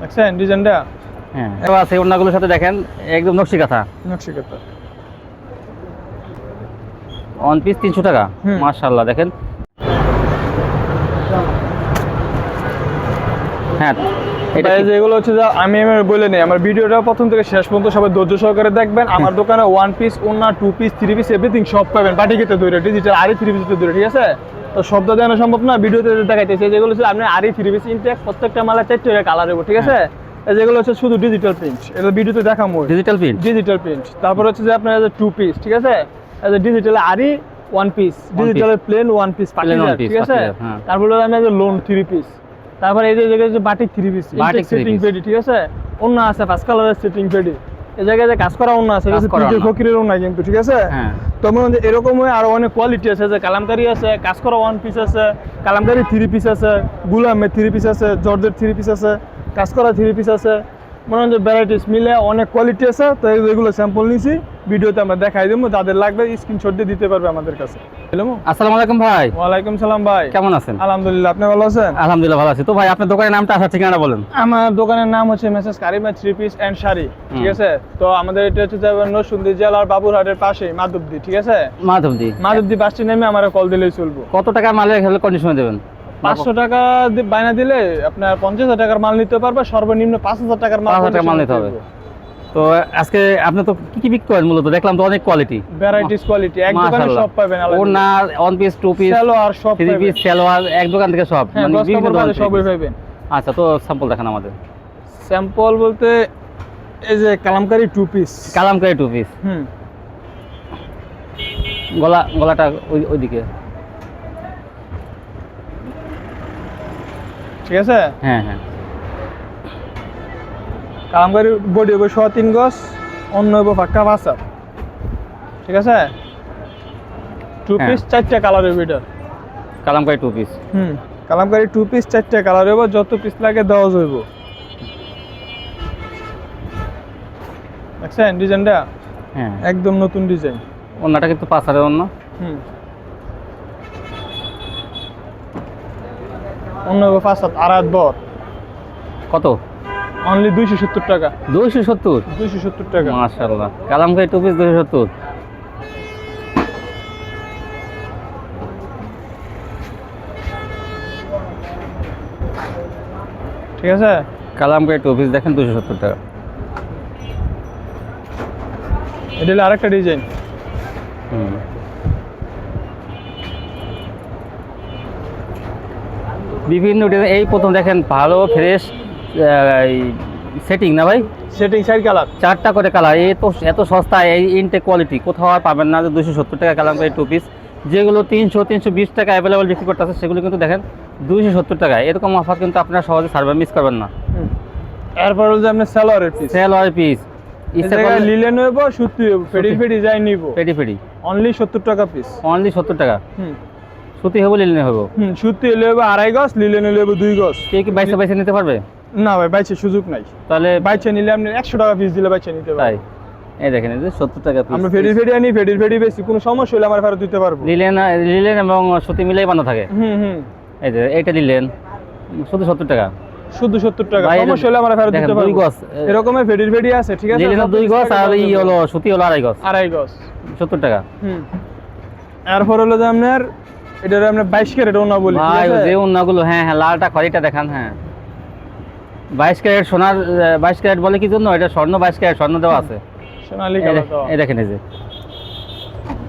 দেখছেন ডিজাইনটা হ্যাঁ। আছে সাথে দেখেন একদম নকশি কাঁথা। নকশিকাতা ওয়ান পিস তিনশো টাকা। মার্শাল্লাহ দেখেন। হ্যাঁ এটা যেগুলো হচ্ছে যে আমি আমি বলে নেই আমার ভিডিওটা প্রথম থেকে শেষ পর্যন্ত সবাই ধৈর্য সহকারে দেখবেন। আমার দোকানে ওয়ান পিস ওনা two piece three piece everything সব পাবেন। পাটিকেতে দূরে ডিজিটাল আরি থ্রি পিসতে দূরে ঠিক আছে? শব্দ দেখানো সম্ভব না ভিডিওতে দেখাইতেছে যেগুলো হচ্ছে আপনি আরি থ্রি পিস ইনটেক প্রত্যেকটা মালা চারটে কালার হবে ঠিক আছে? এই যেগুলো হচ্ছে শুধু ডিজিটাল প্রিন্ট এটা ভিডিওতে দেখামো। ডিজিটাল প্রিন্ট ডিজিটাল প্রিন্ট তারপর হচ্ছে যে আপনার টু পিস ঠিক আছে? Digital aari one piece digital plain one piece one ঠিক আছে? হ্যাঁ। তারপর হলো আপনার লোন থ্রি পিস তারপরে এই যে যে batik three piece three setting paddy ঠিক আছে? অন্য আছে পাঁচ কালারের সেটিং পেডি এই জায়গায় যে কাজ করা অন্য আছে ওড়না। ফকিরের অন্য কিন্তু ঠিক আছে? হ্যাঁ। তো মনে এরকম আরও অনেক কোয়ালিটি আছে যে কালামকারি আছে কাজ করা ওয়ান পিস আছে কালামকারি থ্রি পিস আছে গুলামের থ্রি পিস আছে জর্জের থ্রি পিস আছে কাজ করা থ্রি পিস আছে। মনে হয় ভ্যারাইটিস মিলে অনেক কোয়ালিটি আছে তো এগুলো স্যাম্পল নিছি ভিডিওতে আমরা দেখাই দেবো যাদের লাগবে স্ক্রিনশট দিয়ে দিতে পারবে আমাদের কাছে। আসসালামু আলাইকুম ভাই। ওয়ালাইকুম সালাম ভাই। কেমন আছেন? আলহামদুলিল্লাহ আপনি ভালো আছেন? আলহামদুলিল্লাহ ভালো আছি। তো ভাই আপনার দোকানের নামটা আসার ঠিকানা বলেন। আমার দোকানের নাম হচ্ছে message Karima three piece and sari ঠিক আছে? তো আমাদের এটা হচ্ছে নরসুন্দি জেলার বাবুরহাটের পাশে মাধবদী ঠিক আছে? মাধবদি। মাধবদী বাসটি নেমে আমার কল দিলেই চলবো। কত টাকা মালের কন্ডিশনে দেবেন? পাঁচশো টাকা বায়না দিলে আপনার পঞ্চাশ হাজার টাকার মাল নিতে পারবে সর্বনিম্ন পাঁচ হাজার টাকার মাল মাল নিতে হবে। তো আজকে আপনি তো কি কি বিক্রি করেন মূলত? দেখলাম তো অনেক কোয়ালিটি ভ্যারাইটিস কোয়ালিটি এক দোকানে সব পাবেন ওনা ওয়ান পিস টু পিস সেলো আর সব থ্রি পিস সালোয়ার এক দোকান থেকে সব। হ্যাঁ মানে বিভিন্ন থেকে। সবই পাবেন। আচ্ছা তো স্যাম্পল দেখান আমাদের। স্যাম্পল বলতে এই যে kalamkari two piece kalamkari two piece হুম। গলা গলাটা ওই ওইদিকে। ঠিক আছে? হ্যাঁ হ্যাঁ। কালামকারি বডি হবে সোয়া তিন গজ অন্য হবে ফাঁকা পাঁচা ঠিক আছে? টু হ্যাঁ। পিস চারটে কালার হবে এটার কালামকারি টু পিস হুম কালামকারি টু পিস চারটে কালার হবে যত পিস লাগে দেওয়া যাইব দেখছেন ডিজাইনটা? হ্যাঁ। একদম নতুন ডিজাইন। অন্যটা কিন্তু পাঁচ হাজার অন্য। হুম। অন্য পাঁচ সাত আট বর। কত? অনলি দুইশো সত্তর টাকা। দুইশো সত্তর? দুইশো সত্তর টাকা। মাশাল্লাহ কালামকারি টু পিস দুইশো সত্তর। ঠিক আছে? কালামকারি টু পিস দেখেন দুইশো সত্তর টাকা। এটা হলো আরেকটা ডিজাইন। হুম। বিভিন্ন এই প্রথম দেখেন ভালো ফ্রেশ সেটিং না ভাই? সেটিং সাইড কালার চারটা করে কালার এই তো এত সস্তা এই ইনটেক কোয়ালিটি কোথাও আর পাবেন না যে দুশো সত্তর টাকা কালামকারি টু পিস যেগুলো তিনশো তিনশো বিশ টাকা অ্যাভেলেবল বিক্রি করতে আছে সেগুলো কিন্তু দেখেন দুইশো সত্তর টাকা। এরকম অফার কিন্তু আপনারা সহজে সার্ভার মিস করবেন না। এরপর হলো যে আপনার সালোয়ারের পিস সেল আর পিস লিলেন সুতি ফেডি ফেডি যাই নিব। পেটি পেটি অনলি সত্তর টাকা পিস অনলি সত্তর টাকা। হুম। সুতি হব লিলে হব? হুম সুতি হলে হইব আড়াই গজ লিলেন হলে হইব দুই গজ। কে কি বাইশে বাইশে নিতে পারবে? না ভাই বাইছে সুযোগ নাই। তাহলে বাইছে নিলে আপনি একশো টাকা পিস দিলে বাইছে নিতে তাই? এই দেখেন এই যে সত্তর টাকা পিস আমরা ফেডি ফেডি আনি ফেডির ফেডি বেশি কোনো সমস্যা হলে আমার ফেরত দিতে পারব। লিলেন লিলেন এবং সুতি মিলেই বাঁধা থাকে? হুম হুম। এই যে এইটা লিলেন শুধু সত্তর টাকা? শুধু সত্তর টাকা। সমস্যা হলে আমরা ফেরত দিতে দুই পারব। গজ, এ- এরকমের ফেডির ফেডি আছে ঠিক আছে? লিলেনের দুই গজ আর এই হলো সুতি হলো আড়াই গজ। আড়াই গজ। সত্তর টাকা। হুম। এরপর হলো যে আপনার এটা আপনার বাইশ ক্যারেট ওনা বলি ভাই? যে হ্যাঁ হ্যাঁ লালটা খড়িটা দেখান হ্যাঁ। বাইশ ক্যারেট সোনার বাইশ ক্যারেট বলে কি জন্য? এটা স্বর্ণ বাইশ ক্যারেট স্বর্ণ দেওয়া আছে। সোনালি কালার এই দেখেন এই যে।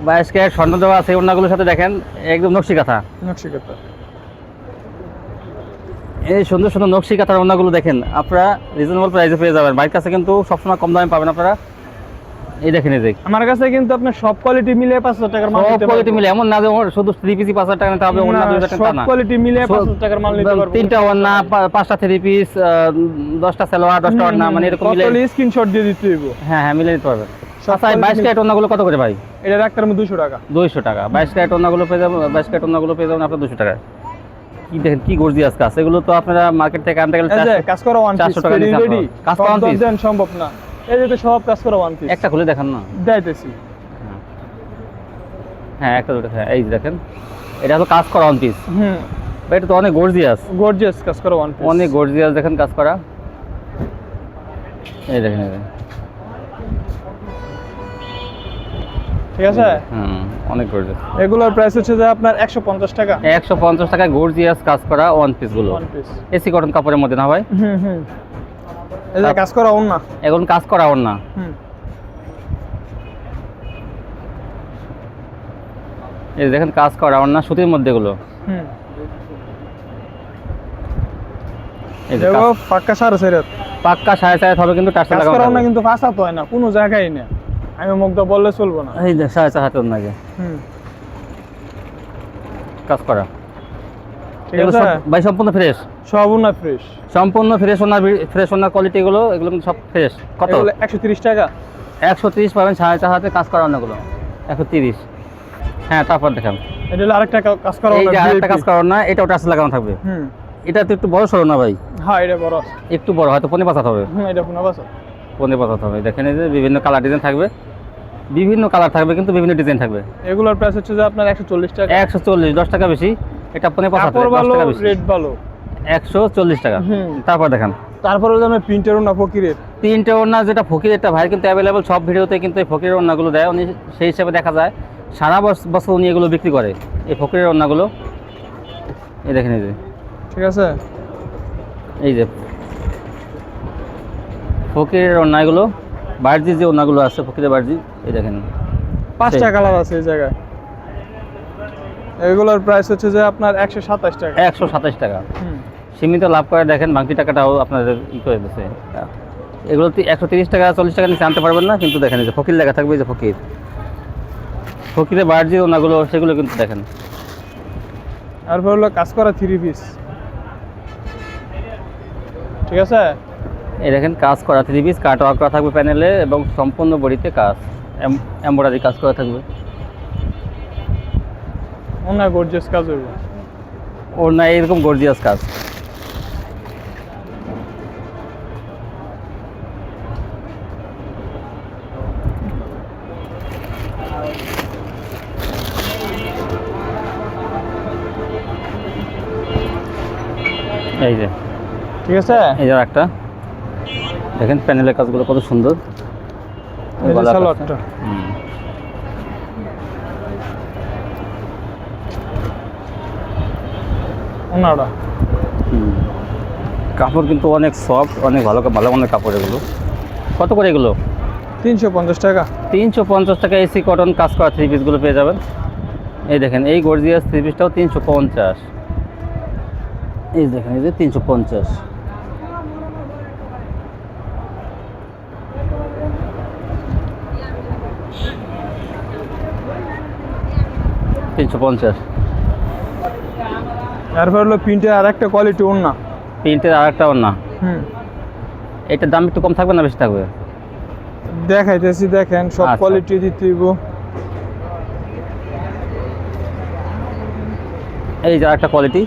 বাইশ ক্যারেট স্বর্ণ দেওয়া আছে সাথে দেখেন একদম নকশি কাঁথা। নকশি এই সুন্দর সুন্দর নকশি কাঁথার অন্যগুলো দেখেন আপনারা রিজনেবল প্রাইসে পেয়ে যাবেন। বাইরের কাছে কিন্তু সবসময় কম দামে পাবেন আপনারা। এই দেখেন এই আমার কাছে কিন্তু আপনার সব কোয়ালিটি মিলে পাঁচ হাজার টাকার মাল সব কোয়ালিটি মিলে এমন না যে শুধু পিসি টাকা নিতে হবে অন্য না, দুই হাজার টাকা সব কোয়ালিটি মিলে পাঁচ হাজার টাকার মাল নিতে পারব। তিনটা ওন্না পাঁচটা থ্রি পিস দশটা সালোয়ার দশটা ওন্না মানে এরকম মিলে স্ক্রিনশট দিয়ে দিতে হইব? হ্যাঁ হ্যাঁ মিলে নিতে পারবেন। আচ্ছা ক্যারেট ওন্নাগুলো কত করে ভাই? এটা রাখতে আমি দুশো টাকা। দুইশো টাকা। বাইশ ক্যারেট ওন্নাগুলো পেয়ে যাবেন বাইশ ক্যারেট ওন্নাগুলো পেয়ে যাবেন আপনার দুশো টাকা কি দেখেন কি গর্জিয়াস কাজ এগুলো তো আপনারা মার্কেট থেকে আনতে গেলে কাজ করা 400 টাকা। কাজ করা। সম্ভব না। এই যে তো সব কাজ করা ওয়ান পিস একটা খুলে দেখান না। দেখাইতেছি। হ্যাঁ। হ্যাঁ একটা দুটো হ্যাঁ এই যে দেখেন এটা হলো কাজ করা অন পিস হুম। এটা তো অনেক গর্জিয়াস গর্জিয়াস কাজ করা ওয়ান পিস অনেক গর্জিয়াস দেখেন কাজ করা। এই দেখেন ঠিক আছে? হুম অনেক গর্জিয়াস এগুলোর প্রাইস হচ্ছে যে আপনার একশো পঞ্চাশ টাকা। একশো পঞ্চাশ টাকায় গর্জিয়াস কাজ করা ওয়ান পিসগুলো ওয়ান পিস এসি কটন কাপড়ের মধ্যে না ভাই? হুম হুম। যে কাজ করা না এখন কাজ করা না এই দেখেন কাজ করা না সুতির মধ্যে দেখো পাক্কা সাড়ে চার। পাক্কা সাড়ে চার হবে কিন্তু কাজ করা না কিন্তু ফাঁসা তো হয় না কোনো জায়গায় না আমি মুগ্ধ বললে চলবো না। এই সাড়ে চার হাতের নাকি হুম। কাজ করা ঠিক এগুলো আছে সব- ভাই সম্পূর্ণ ফ্রেশ না ফ্রেশ সম্পূর্ণ fresh owner fresh owner quality গুলো এগুলো সব ফ্রেশ কত? একশো তিরিশ টাকা। একশো তিরিশ পাবেন সাড়ে চার হাতে কাজ করা অন্যগুলো একশো তিরিশ। হ্যাঁ তারপর দেখান। এটা হলো আরেকটা কাজ করা এই যে আরেকটা কাজ করা না এটাও টাচ লাগানো থাকবে। হুম। এটা তো একটু বড় সরো না ভাই? হ্যাঁ এটা বড়। একটু বড় হয়তো পনেরো পাঁচাত হবে। হুম এটা পুনা বাসা পনেরো পাঁচাত হবে। দেখেন এই যে বিভিন্ন কালার ডিজাইন থাকবে। বিভিন্ন কালার থাকবে কিন্তু বিভিন্ন ডিজাইন থাকবে। এগুলোর প্রাইস হচ্ছে যে আপনার একশো চল্লিশ টাকা। একশো চল্লিশ দশ টাকা বেশি। এটা পনেরো পাঁচাত কাপড় ভালো রেট ভালো। একশো চল্লিশ টাকা। তারপর দেখান। তারপরে আপনার প্রিন্টের না ফকিরের। তিনটে ওড়না যেটা ফকির একটা ভাই কিন্তু অ্যাভেলেবল সব ভিডিওতে কিন্তু এই ফকিরের ওড়নাগুলো দেয়। উনি সেই হিসাবে দেখা যায় সারা বছ- বছর উনি এগুলো বিক্রি করে এই ফকিরের ওড়নাগুলো। এই দেখেন এই যে। ঠিক আছে? এই যে। ফকিরের ওড়নাগুলো বার্জি যে ওড়নাগুলো আছে ফকিরের বার্জি এই দেখেন। পাঁচটা। কালার আছে এই জায়গায়। এগুলোর প্রাইস হচ্ছে যে আপনার একশো সাতাশ টাকা। একশো সাতাশ টাকা। সীমিত লাভ করে দেখেন বাকি টাকাটাও আপনাদের ই করে দিচ্ছে এগুলো একশো তিরিশ টাকা চল্লিশ টাকা নিচে আনতে পারবেন না কিন্তু দেখেন যে ফকির লেখা থাকবে যে ফকির। ফকিরের বার্জি ওনাগুলো সেগুলো কিন্তু দেখেন। তারপর হলো কাজ করা থ্রি পিস ঠিক আছে? এই দেখেন কাজ করা থ্রি পিস কাট করা থাকবে প্যানেলে এবং সম্পূর্ণ বডিতে কাজ এমব্রয়ডারি কাজ করা থাকবে। অন্য গর্জিয়াস কাজ হইব। ওর না এরকম গর্জিয়াস কাজ। এই যে। ঠিক আছে? এই যে একটা। দেখেন প্যানেলের কাজগুলো কত সুন্দর। হুম। হুম। কাপড় কিন্তু অনেক সফট অনেক ভালো ভালো মানের কাপড় এগুলো। কত করে এগুলো? তিনশো পঞ্চাশ টাকা। তিনশো পঞ্চাশ টাকা এসি কটন কাজ করা থ্রি পিসগুলো পেয়ে যাবেন। এই দেখেন এই গর্জিয়াস থ্রি পিসটাও তিনশো পঞ্চাশ। এই দেখেন এই যে তিনশো পঞ্চাশ। তিনশো পঞ্চাশ। তারপর হলো প্রিন্টের আর একটা কোয়ালিটি ওনা প্রিন্টের আর একটা না। হুম। এটার দাম একটু কম থাকবে না বেশি থাকবে? দেখাইতেছি দেখেন সব আচ্ছা। কোয়ালিটি দিতে হইব। এই যে একটা কোয়ালিটি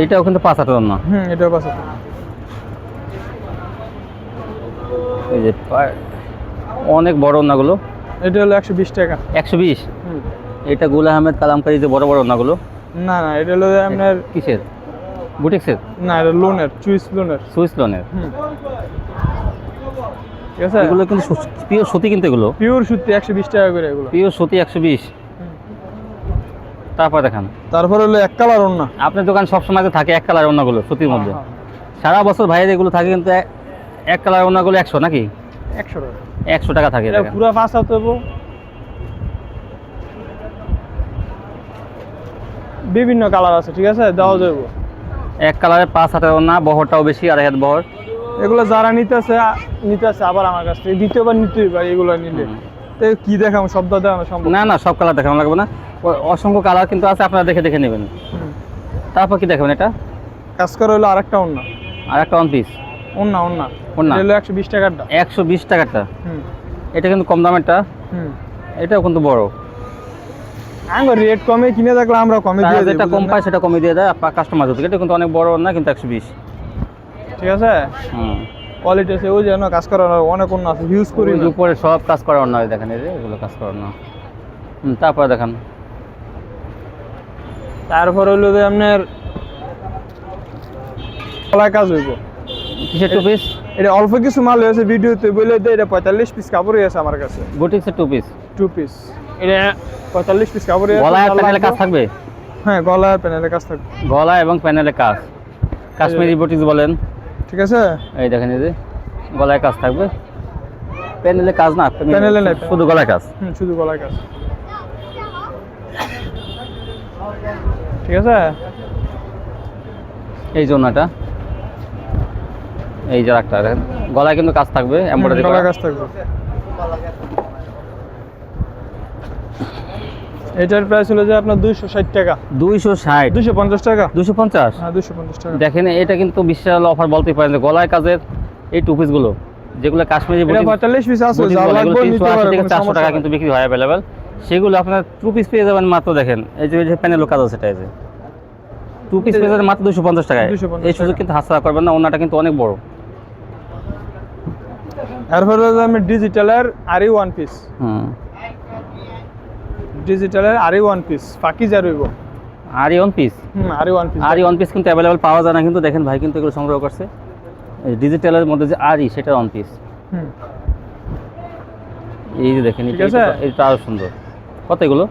এইটাও কিন্তু পাঁচ হাজার না। হুম এটাও পাশে এই যে অনেক বড় ওনাগুলো এটা হলো একশো বিশ টাকা। একশো বিশ? এটা গুল আহমেদ কালামকারি যে বড় বড় ওনাগুলো না না এটা হলো আপনার কিসের? বুটিক্সের? না এটা লোনের চুইস লোনের। সুইস লোনের। ঠিক আছে? এগুলো কিন্তু পিওর সুতি কিন্তু এগুলো। পিওর সুতি একশো বিশ টাকা করে এগুলো। পিওর সুতি একশো বিশ। তারপর দেখান। তারপর হলো এক কালার ওনা আপনার দোকান সবসময় যে থাকে এক কালার ওনাগুলো সুতির মধ্যে। হ্যাঁ, সারা বছর ভাইয়ের এগুলো থাকে কিন্তু এক- কালার ওনাগুলো একশো নাকি? একশো টাকা। একশো টাকা থাকে। পুরো ফাঁস হতে বিভিন্ন কালার আছে ঠিক আছে? দেওয়া যাবে এক কালারের পাঁচ হাতের না বহরটাও বেশি আড়াই হাত বহর। এগুলো যারা নিতেছে নিতেছে আবার আমার কাছ থেকে দ্বিতীয়বার নিতেই পারে এগুলো নিলে। তো কি দেখাম শব্দ দেখানো সম্ভব। না না সব কালার দেখানো লাগবে না। অসংখ্য কালার কিন্তু আছে আপনারা দেখে দেখে নেবেন। তারপর কি দেখাবেন এটা? কাজ করা হলো আরেকটা অন্য আর একটা ওয়ান পিস অন্য অন্য? এটা হলো একশো বিশ টাকারটা। একশো বিশ টাকারটা। এটা কিন্তু কম দামেরটা। এটাও কিন্তু বড়। আঙ্গ রেট কমে কিনে থাকলে আমরা কমে দিয়ে যেটা কম? পায় সেটা কমে দিয়ে দেয় এটা কিন্তু অনেক বড় না কিন্তু একশো বিশ। ঠিক আছে? হুম। কোয়ালিটি আছে ওই যেন কাজ অনেক অন্য আছে ইউজ করি উপরে সব কাজ করা অন্য দেখেন এই এগুলো কাজ হুম তারপরে দেখান। তারপর হইল যে আপনার গলায় কাজ হইব। কিসের টু পিস এটা অল্প কিছু মাল হয়েছে ভিডিওতে বলে দেয় এটা পঁয়তাল্লিশ পিস কাপড়ই আছে আমার কাছে। বুটিক্সের টু পিস টু পিস এটা পঁয়তাল্লিশ পিস কাপড়ই আছে গলায় যা প্যানেলে কাজ থাকবে? হ্যাঁ গলা আর প্যানেলের কাজ থাকবে। গলা এবং প্যানেলে কাজ। কাশ্মীরি বুটিক্স বলেন। ঠিক আছে? এই দেখেন এই যে গলায় কাজ থাকবে। প্যানেলে কাজ না প্যানেলে নাই, শুধু গলায় কাজ। হুম শুধু গলায় কাজ। ঠিক আছে? এই জন্যটা এই যে একটা দেখেন। গলায় কিন্তু কাজ থাকবে এমব্রয়ডারি গলায় কাজ থাকবে। এটার প্রাইস হলো যে আপনার দুইশো ষাট টাকা। দুইশো ষাট? দুইশো পঞ্চাশ টাকা। দুশো পঞ্চাশ? হ্যাঁ দুইশো পঞ্চাশ টাকা। দেখেন এটা কিন্তু বিশাল অফার বলতে পারেন যে গলায় কাজের এই টু যেগুলো কাশ্মীরি এটা বুটিক পঁয়তাল্লিশ পিস আছে যা লাগবে নিতে চারশো সমস্যা টাকা কিন্তু বিক্রি হয় অ্যাভেলেবেল সেগুলো আপনার টু পিস পেয়ে যাবেন মাত্র দেখেন এই যে প্যানেলও কাজ আছে এটা এই যে। টু পিস পেয়ে যাবেন মাত্র দুশো পঞ্চাশ টাকায়। এই সুযোগ কিন্তু হাতছাড়া করবেন না ওনাটা কিন্তু অনেক বড়। এরপরে আমি ডিজিটালের আরই ওয়ান পিস হুম। ডিজিটালের আরই ওয়ান পিস ফাঁকি যা রইব আর ওয়ান পিস হুম আরই ওয়ান পিস আর ওয়ান পিস কিন্তু অ্যাভেলেবেল পাওয়া যায় না কিন্তু দেখেন ভাই কিন্তু এগুলো সংগ্রহ করছে। ডিজিটালের মধ্যে যে আরই সেটা ওয়ান পিস হুম। এই যে দেখেন এটা-? এটা- এটা আরও সুন্দর। কত এগুলো?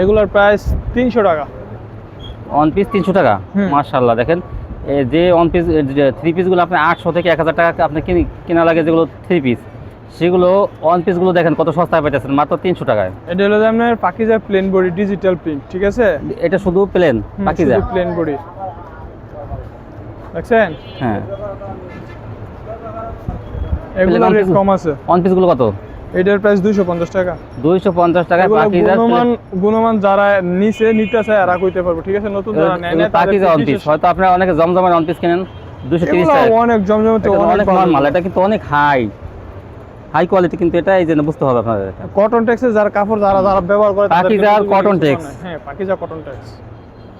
এগুলোর প্রাইস তিনশো টাকা। ওয়ান পিস তিনশো টাকা। মার্শাল্লাহ দেখেন। যে ওয়ান পিস থ্রি পিসগুলো আপনি আটশো থেকে এক হাজার টাকা আপনি কিনি কেনা লাগে যেগুলো থ্রি পিস সেগুলো অন পিসগুলো দেখেন কত সস্তায় পেতেছেন মাত্র তিনশো টাকায়। এটা হলো আপনার Pakiza plain body digital print ঠিক আছে? এটা শুধু প্লেন যা প্লেন বডি দেখছেন? হ্যাঁ। এগুলো রেট কম আছে। অন পিসগুলো কত? এটার প্রাইস দুইশো পঞ্চাশ টাকা। দুইশো পঞ্চাশ টাকা এগুলো বাকি যা গুণমান গুণমান যারা নিচে নিতেছে এরা কইতে পারবে ঠিক আছে? নতুন যারা নেয় না যা অন পিস হয়তো আপনারা অনেকে জমজমের অন পিস কিনেন দুশো তিরিশ টাকা অনেক জমজমতে অনেক মাল এটা কিন্তু অনেক হাই হাই কোয়ালিটি কিন্তু এটা এই জন্য বুঝতে হবে আপনাদের এটা। কটন টেক্সের যারা কাপড় যারা যারা ব্যবহার করে পাকিজা tex। নাই। হ্যাঁ পাকিজা কটন টেক্স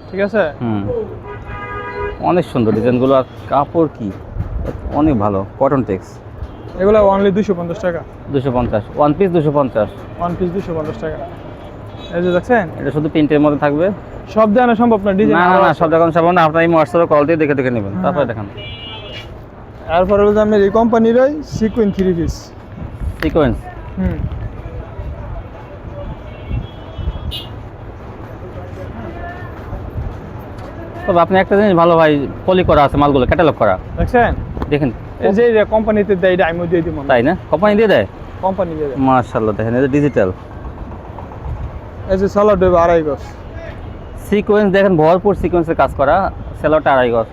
ঠিক আছে? হুম। অনেক সুন্দর ডিজাইনগুলো আর কাপড় কি? অনেক ভালো কটন টেক্স এগুলো অনলি দুশো পঞ্চাশ টাকা। দুশো পঞ্চাশ ওয়ান পিস দুশো পঞ্চাশ। ওয়ান পিস দুশো পঞ্চাশ টাকা। এই যে দেখছেন? এটা শুধু প্রিন্টের মধ্যে থাকবে? সব দেওয়া সম্ভব না ডিজাইন না না সব দেখানো সম্ভব না। আপনার এই হোয়াটসঅ্যাপে কল দিয়ে দেখে দেখে নেবেন। তারপরে হ্যাঁ। দেখান। এরপরে হলো যে আপনার এই কোম্পানিরই সিকুইন থ্রি পিস সিকোয়েন্স হুম। তবে আপনি একটা জিনিস ভালো ভাই পলি করা আছে মালগুলো ক্যাটালগ করা। দেখছেন? দেখেন। এই যে কোম্পানিতে দেয় আমিও দিয়ে দিব তাই না? কোম্পানি দিয়ে দেয়? কোম্পানি দিয়ে দেয়। মার্শাল্লাহ দেখেন এটা ডিজিটাল এই যে সালাড দেবে আড়াই গজ। সিকোয়েন্স দেখেন ভরপুর সিকোয়েন্সের কাজ করা সেলোটা আড়াই গজ।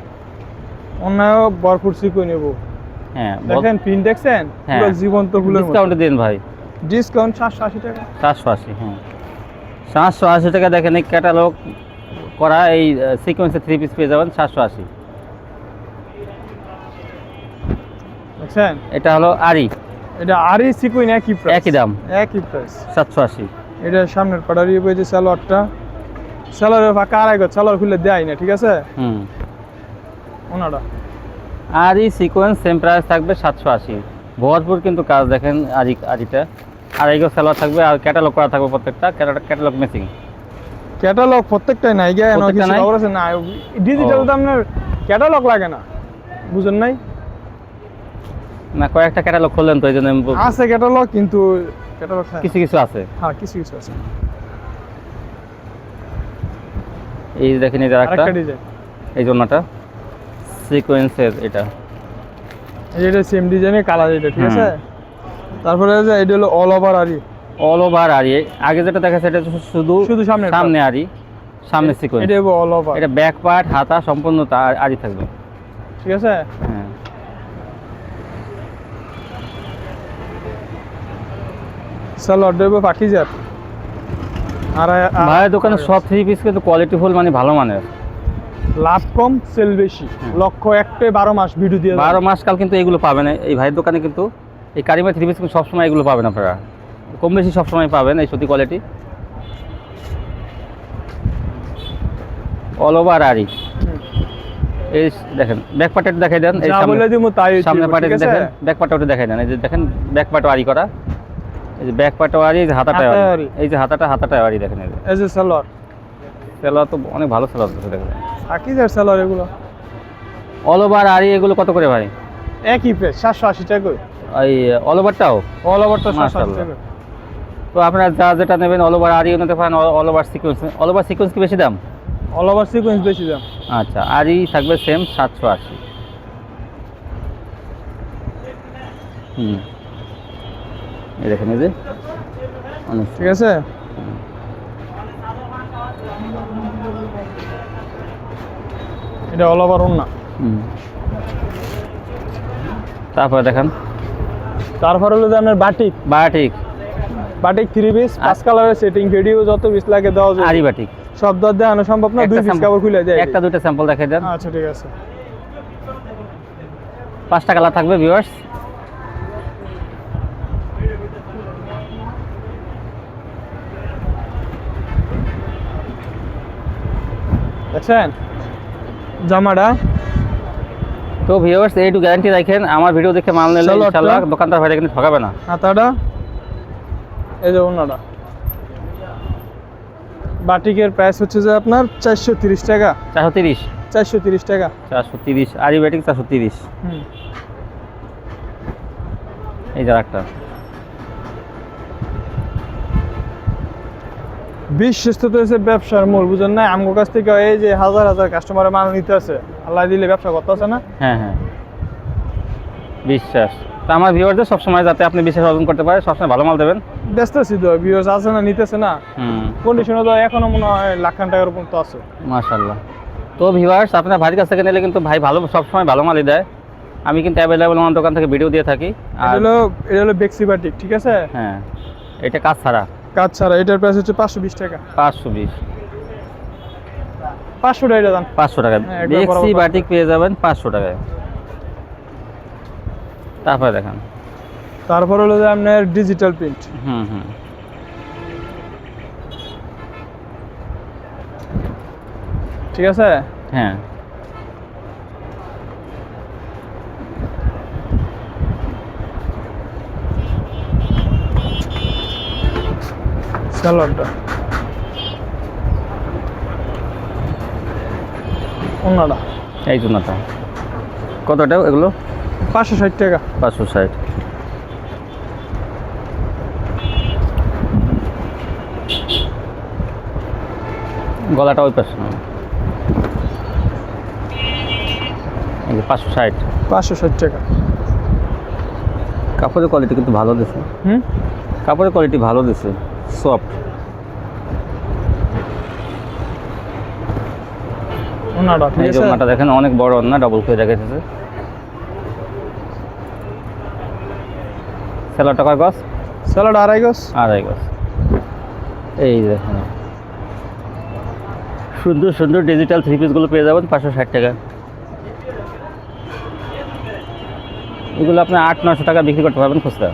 অন্যায় ভরপুর সিকুইন নেব। হ্যাঁ দেখেন পিন দেখছেন? হ্যাঁ। পুরো জীবন্ত ফুলের ডিসকাউন্টে দিন ভাই। ডিসকাউন্ট সাতশো আশি টাকা। সাতশো আশি হ্যাঁ। সাতশো আশি টাকা দেখেন এই ক্যাটালগ করা এই সিকোয়েন্সের থ্রি পিস পেয়ে যাবেন সাতশো আশি। দেখছেন? এটা হলো আরি এটা আরই সিকুইন একই প্রাইস একই দাম। একই প্রাইস সাতশো আশি। এটা সামনের পাড়ারি বইছে স্যালোয়ারটা স্যালোয়ারের ফাঁকা আড়াই গজ স্যালোয়ার খুলে দেয় না ঠিক আছে? হুম। ওনাটা আরি সিকোয়েন্স সেম প্রাইস থাকবে সাতশো আশি। ভরপুর কিন্তু কাজ দেখেন আরি আরিটা। আর এইগুলো সালোয়ার থাকবে আর ক্যাটালগ করা থাকবে প্রত্যেকটা। ক্যাটালগ মেসিং ক্যাটালগ প্রত্যেকটাই নাই গে এনো কিছু নাই? আছে না ডিজিটাল। তো আপনার ক্যাটালগ লাগে না। বুঝেন নাই? না কয়েকটা ক্যাটালগ খুললেন তো এই জন্য আমি আছে ক্যাটালগ কিন্তু ক্যাটালগ কিছু কিছু আছে। হ্যাঁ কিছু কিছু আছে। এই দেখেন এই যে একটা। এই জন্যটা। সিকোয়েন্সের এটা। এটা সেম ডিজাইনের কালার এটা ঠিক আছে? তারপরে যে এটা হলো all over aari all over aari আগে যেটা এটা হচ্ছে শুধু শুধু part। সামনে আরি সামনে সিকোয়েন্স এটা অল ওভার এটা ব্যাক পার্ট হাতা সম্পূর্ণ আরি থাকবে। ঠিক আছে? হ্যাঁ। সালোয়ার দেবো পাকিজার আর আর- ভাইয়ের দোকানে সব থ্রি পিস কিন্তু কোয়ালিটি ফুল মানে ভালো মানের। লাভ কম সেল বেশি। হ্যাঁ। লক্ষ্য একটাই বারো মাস ভিডিও দিয়ে বারো মাস কাল কিন্তু এগুলো পাবেন। এই ভাইয়ের দোকানে কিন্তু এই কারিমা থ্রি পিস কিন্তু সবসময় এগুলো পাবেন আপনারা। কম বেশি সবসময় পাবেন এই সত্যি কোয়ালিটি অল ওভার আরি এই দেখেন ব্যাক পার্টের দেখাই দেন এই সামনে তাই সামনে পার্টে দেখেন ব্যাক পার্টে ওটা দেখাই দেন। এই যে দেখেন ব্যাক পার্টও আরি করা। এই যে ব্যাক পার্টও আরি হাতাটা আরি। এই যে হাতাটা হাতাটা আরি দেখেন এই যে। এই যে সালোয়ার সেলোয়ার তো অনেক ভালো সেলোয়ার দেখেন। পাকিজার সালোয়ার এগুলো? অল ওভার আরি এগুলো কত করে ভাই? একই প্রাইস সাতশো আশি টাকা করে। ওই অল ওভারটাও অল ওভারটা সাতশো আশি টাকা তো আপনারা যা যেটা নেবেন অল ওভার আরিও নিতে পারেন all over sequence all over sequence কি বেশি দাম? অল ওভার সিকোয়েন্স বেশি দাম। আচ্ছা আরই থাকবে সেম সাতশো আশি। হুম। এই দেখেন এই যে। ঠিক আছে? এটা অল ওভার না হুম। তারপরে দেখেন। তারপর হলো যে আপনার batik batik batik three piece পাঁচ কালারের সেটিং ভিডিও যত পিস লাগে দেওয়া যায় আরি বাটিক সব দর দেওয়ানো সম্ভব না দুই পিস কাপড় খুলে দেয়। একটা দুটো স্যাম্পল দেখাই দেন। আচ্ছা ঠিক আছে। পাঁচটা কালার থাকবে ভিউয়ার্স দেখছেন? জামাটা। তো ভিউয়ার্স এইটু গ্যারান্টি রাখেন আমার ভিডিও দেখে মাল নিলে ইনশাআল্লাহ। দোকানদার ভাইরা কিন্তু ঠকাবে না। হাতাটা এই যে অন্যটা বাটিকের প্রাইস হচ্ছে যে আপনার চারশো তিরিশ টাকা। চারশো তিরিশ। চারশো তিরিশ টাকা। চারশো তিরিশ আরি বাটিক চারশো তিরিশ। হুম। এই যে একটা বিশ্বস্ত তো হচ্ছে ব্যবসার মূল বুঝেন না? আমগো কাছ থেকে এই যে হাজার হাজার কাস্টমারের মাল নিতে আছে আল্লাহ দিলে ব্যবসা করতে আছে না? হ্যাঁ হ্যাঁ। বিশ্বাস। তো আমার ভিউয়ারদের সবসময় যাতে আপনি বিশ্বাস অর্জন করতে পারে সবসময় ভালো মাল দেবেন। ব্যস্ত আছি তো ভিউজ আছে না নিতেছে না? হুম। কন্ডিশনে তো এখনও মনে হয় লাখ খান টাকার উপর তো আছে। মাশাল্লাহ তো ভিউয়ার্স আপনার ভাইয়ের কাছ থেকে নিলে কিন্তু ভাই ভালো সবসময় ভালো মালই দেয়। আমি কিন্তু অ্যাভেলেবল আমার দোকান থেকে ভিডিও দিয়ে থাকি। আর হলো এটা হলো বেক্সি বাটিক ঠিক আছে? হ্যাঁ এটা কাজ ছাড়া। কাজ ছাড়া এটার প্রাইস হচ্ছে পাঁচশো বিশ টাকা। পাঁচশো বিশ। পাঁচশো টাকা দাম পাঁচশো টাকা। হ্যাঁ, দেখছি বাটিক পেয়ে যাবেন পাঁচশো টাকায়। তারপরে দেখান। তারপর হলো যে আপনার ডিজিটাল প্রিন্ট হুম হুম। ঠিক আছে? হ্যাঁ। স্যালোয়ারটা অন্যটা এই জন্যটা কতটা এগুলো? পাঁচশো ষাট টাকা। পাঁচশো ষাট। গলাটা ওই পাশে। পাঁচশো ষাট। পাঁচশো ষাট টাকা। কাপড়ের কোয়ালিটি কিন্তু ভালো দিছে। হুম? কাপড়ের কোয়ালিটি ভালো দিছে। সফট। অন্যটা ঠিক আছে? দেখেন অনেক বড় না ডাবল করে রেখেছে সেলারটা কয় গছ স্যালাড আড়াই গজ। আড়াই গছ এই দেখেন সুন্দর সুন্দর ডিজিটাল থ্রি পিসগুলো পেয়ে যাবেন পাঁচশো ষাট টাকা। এগুলো আপনি আট নশো টাকা বিক্রি করতে পারবেন খুচরা।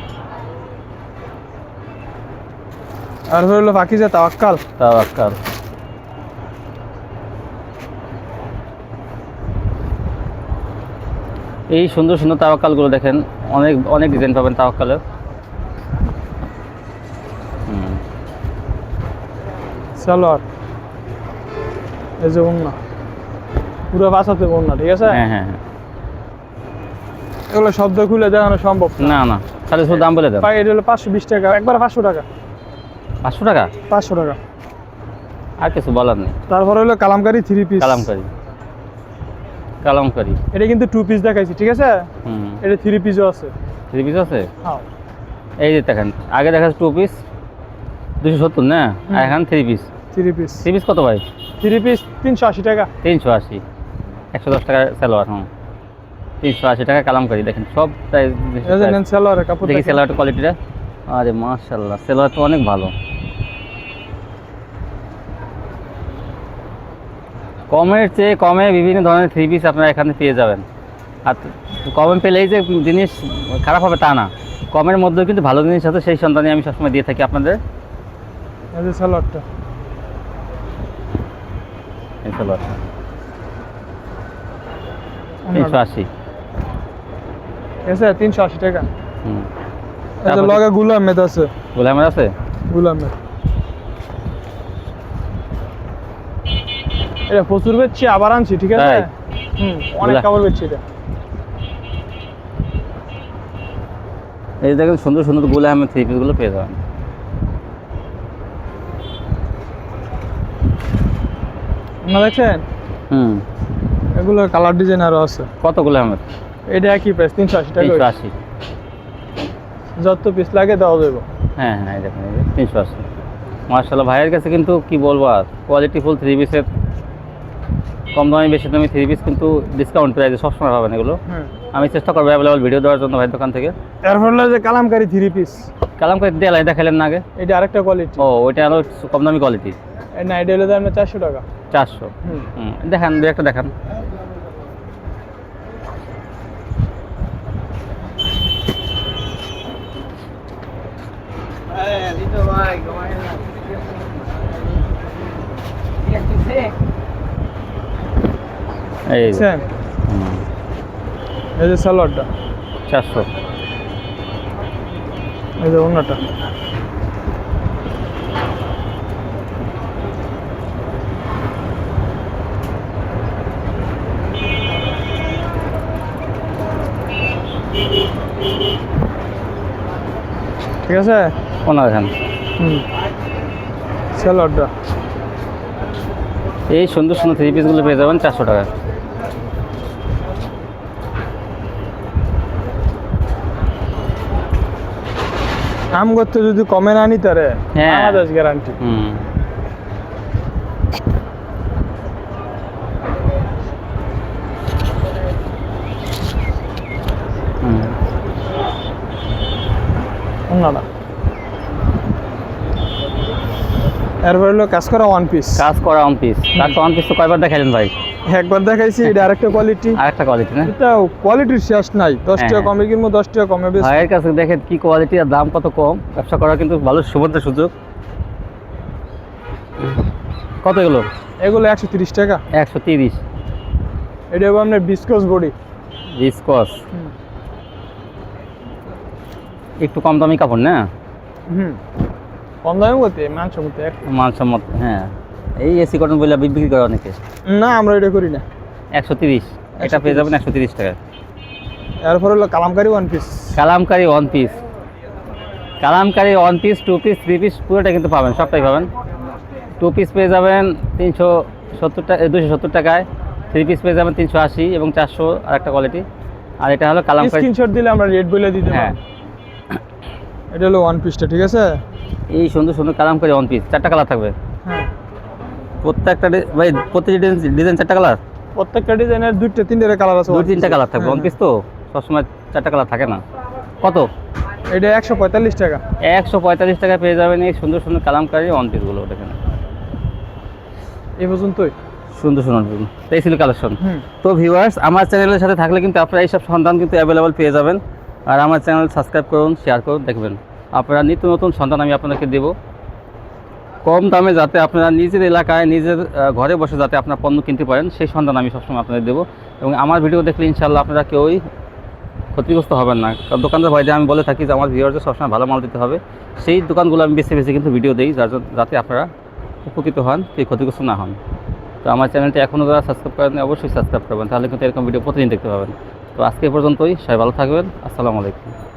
আর হলো পাকিজা তাওয়াক্কাল। তাও আজকাল এই সুন্দর সুন্দর তাওয়াক্কালগুলো দেখেন অনেক অনেক ডিজাইন পাবেন তাওয়াক্কালের হুম। সালোয়ার। এই যে অন্য পুরো বাসাতে অন্য ঠিক আছে? হ্যাঁ হ্যাঁ হ্যাঁ। এগুলো শব্দ খুলে দেখানো সম্ভব না। না তাহলে শুধু দাম বলে দেন। এটা হলো পাঁচশো বিশ টাকা একবার পাঁচশো টাকা। পাঁচশো টাকা? পাঁচশো টাকা। আর কিছু বলার নেই। তারপরে হলো কালামকারি থ্রি পিস কালামকারি। কালামকারি। এটা কিন্তু টু পিস দেখাইছি ঠিক আছে? হুম। এটা থ্রি পিসও আছে। থ্রি পিস আছে? হ্যাঁ। এই যে দেখেন আগে দেখা টু পিস দুশো সত্তর না? আর এখন three piece three piece three piece কত ভাই? থ্রি পিস তিনশো আশি টাকা। তিনশো আশি। একশো দশ টাকা সালোয়ার হুম। তিনশো আশি টাকা কালামকারি দেখেন সব প্রাইস দেখি। কোয়ালিটিটা আরে মাশাল্লাহ সেলোয়ার তো অনেক ভালো। কমের চেয়ে কমে বিভিন্ন ধরনের থ্রি পিস আপনারা এখানে পেয়ে যাবেন। আর কমে পেলেই যে জিনিস খারাপ হবে তা না। কমের মধ্যেও কিন্তু ভালো জিনিস আছে সেই সন্ধানে আমি সবসময় দিয়ে থাকি আপনাদের। সালোয়ারটা। তিনশো আশি। তিনশো আশি টাকা। হুম। এই যে তারপর- লগে গুলাম মেদ আছে। গোলামের আছে? গুলাম এটা প্রচুর বেচছি আবার আনছি ঠিক আছে? হুম অনেক কাপড় বেচছি এটা। এই দেখেন সুন্দর সুন্দরগুলো আহমেদ থ্রি পিসগুলো পেয়ে যাবেন। না দেখছেন? হুম। এগুলো কালার ডিজাইন আরও আছে। কতগুলো আহমেদ এটা একই প্রাইস তিনশো আশি টাকা তিনশো। আশি। যত পিস লাগে দেওয়া যাবে হ্যাঁ হ্যাঁ এই দেখেন তিনশো আশি। মার্শাল্লাহ ভাইয়ের কাছে কিন্তু কি বলব আর কোয়ালিটি ফুল থ্রি পিসের কম দামি বেশি দামি থ্রি পিস কিন্তু ডিসকাউন্ট প্রাইসে সবসময় পাবেন এগুলো। আমি চেষ্টা করব অ্যাভেলেবল ভিডিও দেওয়ার জন্য ভাই দোকান থেকে। এরপর হলো যে কালামকারি থ্রি পিস কালাম করে দেয়ালাই দেখালেন না আগে? এটা আরেকটা কোয়ালিটি ও ওইটা আরও কম দামি কোয়ালিটি না এটা হলো দাম চারশো টাকা। চারশো। হুম। হুম দেখান দু একটা দেখান। এই এই যে সালোয়ারটা। চারশো। এই যে অন্যটা ঠিক আছে? হুম। সালোয়ারটা। এই সুন্দর সুন্দর থ্রি পিসগুলো পেয়ে যাবেন চারশো টাকা আম করতে যদি কমে না নিতে রে হ্যাঁ। বাংলাদেশ গ্যারান্টি হুম। এরপর হলো কাজ করা ওয়ান পিস কাজ করা অন পিস কাজ ওয়ান পিস তো কয়বার দেখাইলেন ভাই? একবার দেখাইছি এটা আরেকটা কোয়ালিটি আরেকটা কোয়ালিটি না? এটা কোয়ালিটির শেষ নাই দশ টাকা হ্যাঁ। কমে কিনবো দশ টাকা কমে বেশি ভাইয়ের কাছে দেখেন কি কোয়ালিটি আর দাম কত কম ব্যবসা করার কিন্তু ভালো সুবর্ণ সুযোগ। কত এগুলো? এগুলো একশো তিরিশ টাকা। একশো তিরিশ। এটা হবে আপনার বিস্কস বডি ডিসকস একটু কম দামি কাপড় না? হুম। কম দামে করতে মাংস মতো এক মানসম্মত হ্যাঁ। এই এসি কটন বলে বিক্রি করে অনেকে? না আমরা এটা করি না। একশো তিরিশ। এটা পেয়ে যাবেন একশো তিরিশ টাকা। এরপর হলো kalamkari one piece kalamkari one piece kalamkari one piece two piece three piece পুরোটা কিন্তু পাবেন সবটাই পাবেন। টু পিস পেয়ে যাবেন তিনশো সত্তর টাকা দুশো সত্তর টাকায়। থ্রি পিস পেয়ে যাবেন তিনশো আশি এবং চারশো আর একটা কোয়ালিটি আর এটা হলো কালামকারি স্ক্রিনশট দিলে আমরা রেট বলে দিতে হ্যাঁ। এটা হলো ওয়ান পিসটা ঠিক আছে? এই সুন্দর সুন্দর কালামকারি ওয়ান পিস চারটা কালার থাকবে। প্রত্যেকটা ভাই প্রতিটি ডিজাইন চারটা কালার প্রত্যেকটা ডিজাইনের দুইটা তিনটে কালার আছে দুই তিনটা কালার থাকবে হ্যাঁ। পিস তো? সবসময় চারটা কালার থাকে না? কত? এটা একশো পঁয়তাল্লিশ টাকা। একশো পঁয়তাল্লিশ টাকায় পেয়ে যাবেন এই সুন্দর সুন্দর কালামকারি ওয়ান পিসগুলো দেখেন। এই পর্যন্তই। সুন্দর সুন্দর এই ছিল কালেকশন তো ভিউয়ার্স আমার চ্যানেলের সাথে থাকলে কিন্তু আপনারা এইসব সন্ধান কিন্তু অ্যাভেলেবল পেয়ে যাবেন। আর আমার চ্যানেল সাবস্ক্রাইব করুন শেয়ার করুন দেখবেন। আপনারা নিত্য নতুন সন্ধান আমি আপনাদেরকে দেব। কম দামে যাতে আপনারা নিজের এলাকায় নিজের ঘরে বসে যাতে আপনার পণ্য কিনতে পারেন, সেই সন্ধান আমি সবসময় আপনাদের দেবো। এবং আমার ভিডিও দেখলে ইনশাল্লাহ আপনারা কেউই ক্ষতিগ্রস্ত হবেন না। কারণ দোকানদার ভাইদের আমি বলে থাকি যে, আমার ভিউয়ারদের সবসময় ভালো মাল দিতে হবে। সেই দোকানগুলো আমি বেছে বেছে কিন্তু ভিডিও দিই, যার যাতে আপনারা উপকৃত হন, কেউ ক্ষতিগ্রস্ত না হন। তো আমার চ্যানেলটি এখনও যারা সাবস্ক্রাইব করেন অবশ্যই সাবস্ক্রাইব করবেন। তাহলে কিন্তু এরকম ভিডিও প্রতিদিন দেখতে পাবেন। তো আজকে পর্যন্তই, সবাই ভালো থাকবেন। আসসালামু আলাইকুম।